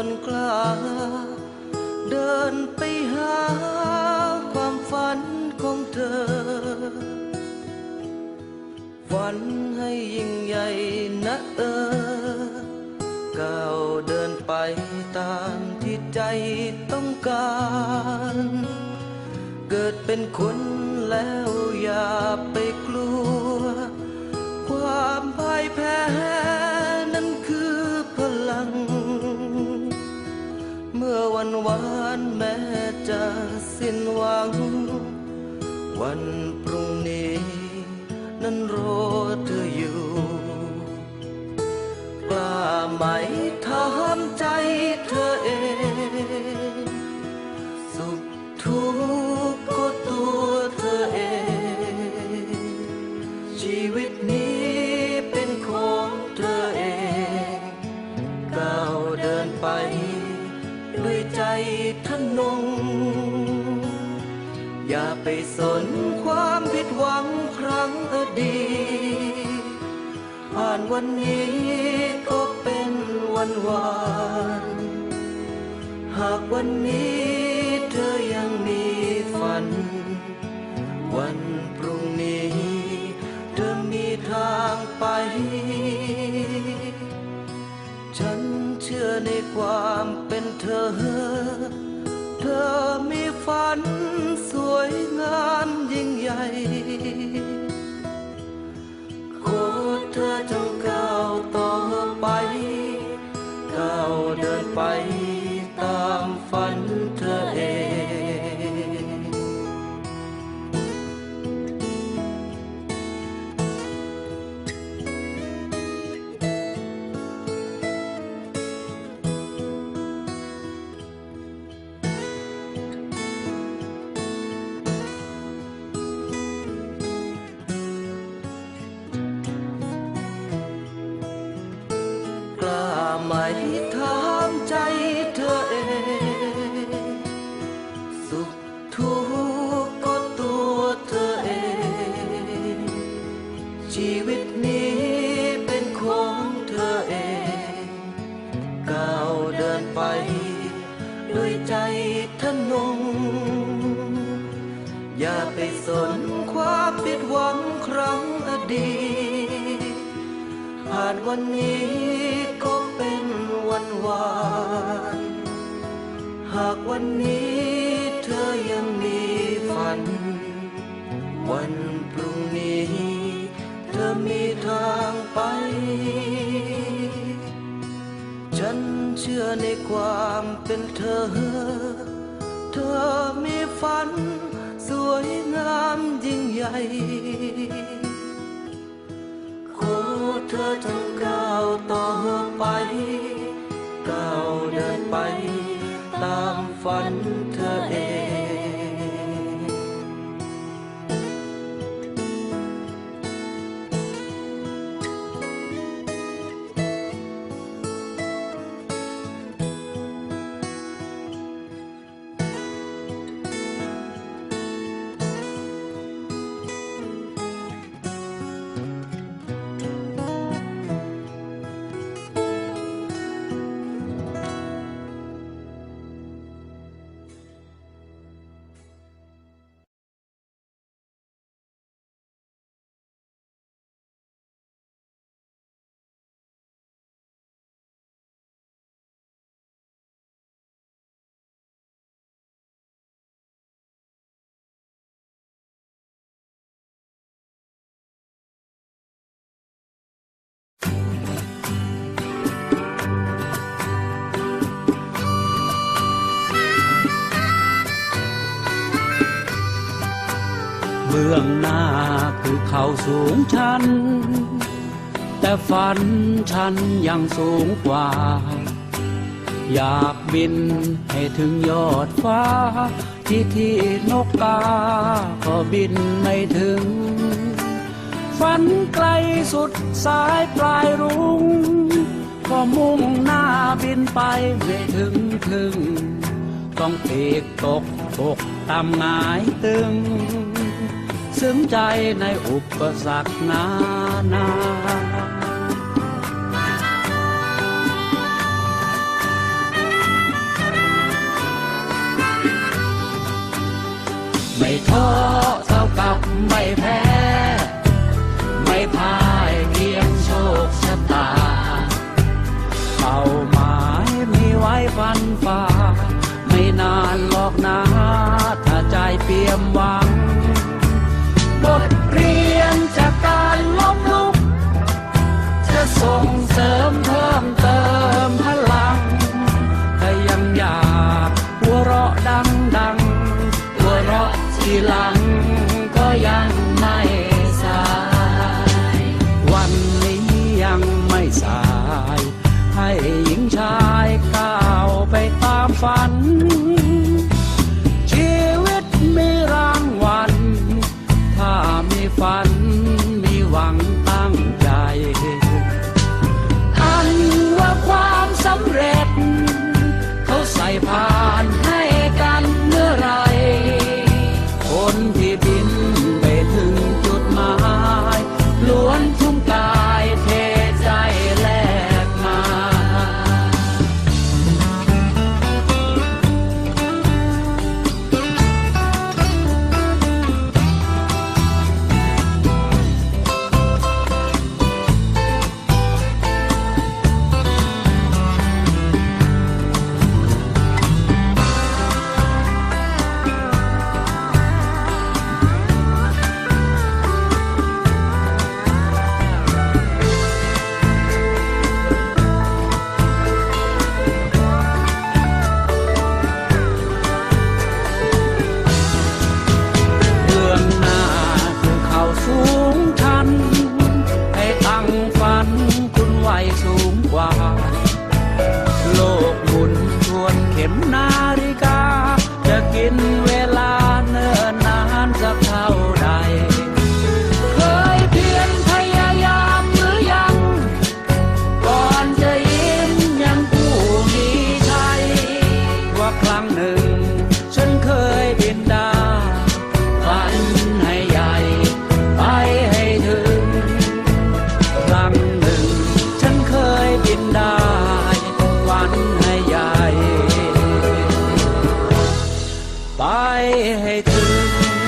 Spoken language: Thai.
คนกล้า เดินไปหาความฝันของเธอ ฝันให้ยิ่งใหญ่นะเออก้าวเดินไปตามที่ใจต้องการ เกิดเป็นคนแล้วอย่าไปกลัว ความพ่ายแพ้ วันวานแม้จะสิ้นหวัง วันพรุ่งนี้ นั้นรอเธออยู่ กล้าไหมถามใจเธอเอง สุขทุกข์ วันนี้ก็เป็นวันวาน หากวันนี้เธอยังมีฝัน วันพรุ่งนี้เธอมีทางไป ฉันเชื่อในความเป็นเธอ เธอมีฝันสวยงามยิ่งใหญ่ เธอจงก้าวต่อไปก้าวเดินไป ถามใจเธอเอง สุขทุกข์ก็ตัวเธอเอง ชีวิตนี้เป็นของเธอเอง ก้าวเดินไป ด้วยใจทะนง อย่าไปสนความผิดหวังครั้งอดีตผ่านวันนี้ วันวาน หากวันนี้เธอยังมีฝัน วันพรุ่งนี้ เธอมีทางไป ฉันเชื่อในความเป็นเธอ เธอมีฝัน สวยงามยิ่งใหญ่ขอเธอจงก้าวต่อไป ฝันเธอเอง เบื้องหน้าคือเขาสูงชัน แต่ฝันฉันยังสูงกว่า อยากบินให้ถึงยอดฟ้า ที่ที่นกกา ก็บินไม่ถึง ฝันไกลสุดสายปลายรุง้งก็มุ่งหน้าบินไปไม่ถึงครึ่งต้องปีกตกตกตามงายตึง ซึ้งใจในอุปสรรคนานาไม่ท้อเท่าไม่แพ้ ไม่พ่ายเพียงโชคชะตาเป้าหมายมีไว้ฟันฝ่า ไม่นานหรอกนะถ้าใจเปี่ยมวัง เสริมเพิ่มเติมพลังถ้ายังอยากหัวเราะดังดังหัวเราะทีหลังก็ยังไม่สาย วันนี้ยังไม่สาย ให้หญิงชายก้าวไปตามฝัน ชีวิตมีรางวัลถ้ามีฝันมีหวัง มนาฬิกา จะกินเวลาเนิ่นนานสักเท่าใด เคยเพียรพยายามหรือยัง ก่อนจะยิ้มยังผู้มีชัยว่าครั้งหนึ่ง ไปให้ถึง